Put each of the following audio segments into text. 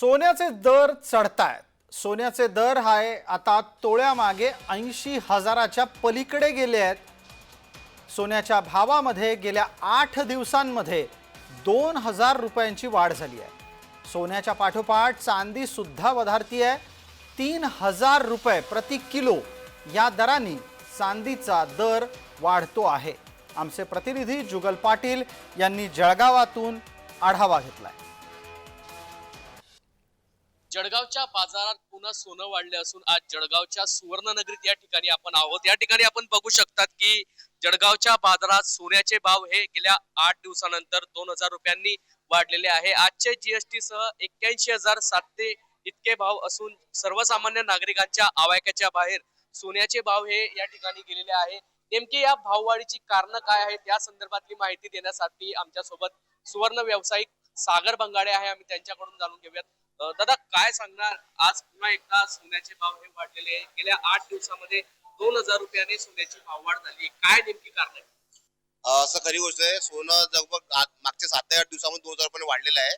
सोन्याचे दर चढतायत. सोन्याचे दर हाय आता तोळ्यामागे ऐंशी हजाराच्या पलीकडे गेले आहेत. सोन्याच्या भावामध्ये गेल्या आठ दिवसांमध्ये दोन हजार रुपयांची वाढ झाली आहे. सोन्याच्या पाठोपाठ चांदी सुद्धा वधारती आहे. तीन हजार रुपये प्रति किलो या दराने चांदीचा दर वाढतो आहे. आमचे प्रतिनिधी जुगल पाटील यांनी जळगावातून आढावा घेतला आहे जळगावच्या बाजारात पुन्हा सोनं वाढले असून आज जळगावच्या सुवर्णनगरीत या ठिकाणी आपण आहोत. या ठिकाणी आपण बघू शकतात की जळगावच्या बाजारात सोन्याचे भाव हे गेल्या आठ दिवसानंतर दोन हजार रुपयांनी वाढलेले आहे. आजचे जीएसटी सह एक्क्याऐंशी हजार सातशे इतके भाव असून सर्वसामान्य नागरिकांच्या आवाक्याच्या बाहेर सोन्याचे भाव हे या ठिकाणी गेलेले आहे. नेमकी या भाववाढीची कारण काय आहेत या संदर्भातली माहिती देण्यासाठी आमच्यासोबत सुवर्ण व्यावसायिक सागर बंगाडे आहे. आम्ही त्यांच्याकडून जाणून घेऊयात. दादा काय सांगणार? आज पुन्हा एकदा सोन्याचे भाव हे वाढलेले आहे गेल्या आठ दिवसामध्ये दोन हजार रुपयाने सोन्याची भाववाढ झाली काय नेमकी कारण आहे? असं खरी गोष्ट आहे. सोनं जगभग मागच्या सात ते आठ दिवसामध्ये दोन हजार रुपये वाढलेलं आहे.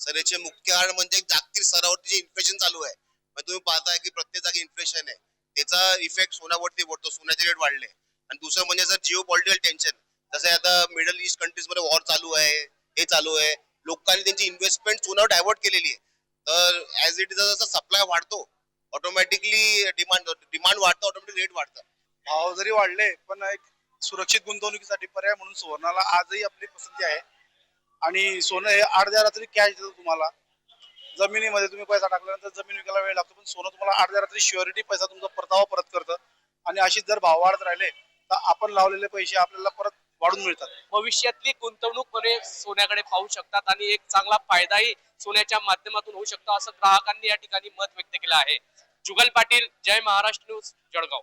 सर याचे मुख्य कारण म्हणजे जागतिक स्तरावरती जे इन्फ्लेशन चालू आहे म्हणजे तुम्ही पाहताय की प्रत्येक जागी इन्फ्लेशन आहे. त्याचा इफेक्ट सोन्यावरती पडतो. सोन्याचे रेट वाढले. आणि दुसरं म्हणजे जर जिओ पॉलिटिकल टेन्शन जसं आता मिडल ईस्ट कंट्रीजमध्ये वॉर चालू आहे हे चालू आहे. लोकांनी त्यांची इन्व्हेस्टमेंट सोन्यावर डायव्हर्ट केलेली आहे. तर ऍज इट इज जसं सप्लाय वाढतो ऑटोमॅटिकली डिमांड डिमांड वाढतं ऑटोमॅटिक रेट वाढतं. भाव जरी वाढले पण एक सुरक्षित गुंतवणुकीसाठी पर्याय म्हणून सुवर्णाला आजही आपली पसंती आहे. आणि सोनं हे अर्ध्या रात्री कॅश देतो तुम्हाला. जमिनीमध्ये तुम्ही पैसा टाकल्यानंतर जमीन विकायला वेळ लागतो पण सोनं तुम्हाला अर्ध्या रात्री शुअरिटी पैसा तुमचा परतावा परत करतं. आणि अशीच जर भाव वाढत राहिले तर आपण लावलेले पैसे आपल्याला परत वाढून मिळतात. भविष्यातली गुंतवणूक म्हणजे सोन्याकडे पाहू शकतात आणि एक चांगला फायदाही सोन्याच्या माध्यमातून होऊ शकतो असं ग्राहकांनी या ठिकाणी मत व्यक्त केलं आहे. जुगल पाटील जय महाराष्ट्र न्यूज जळगाव.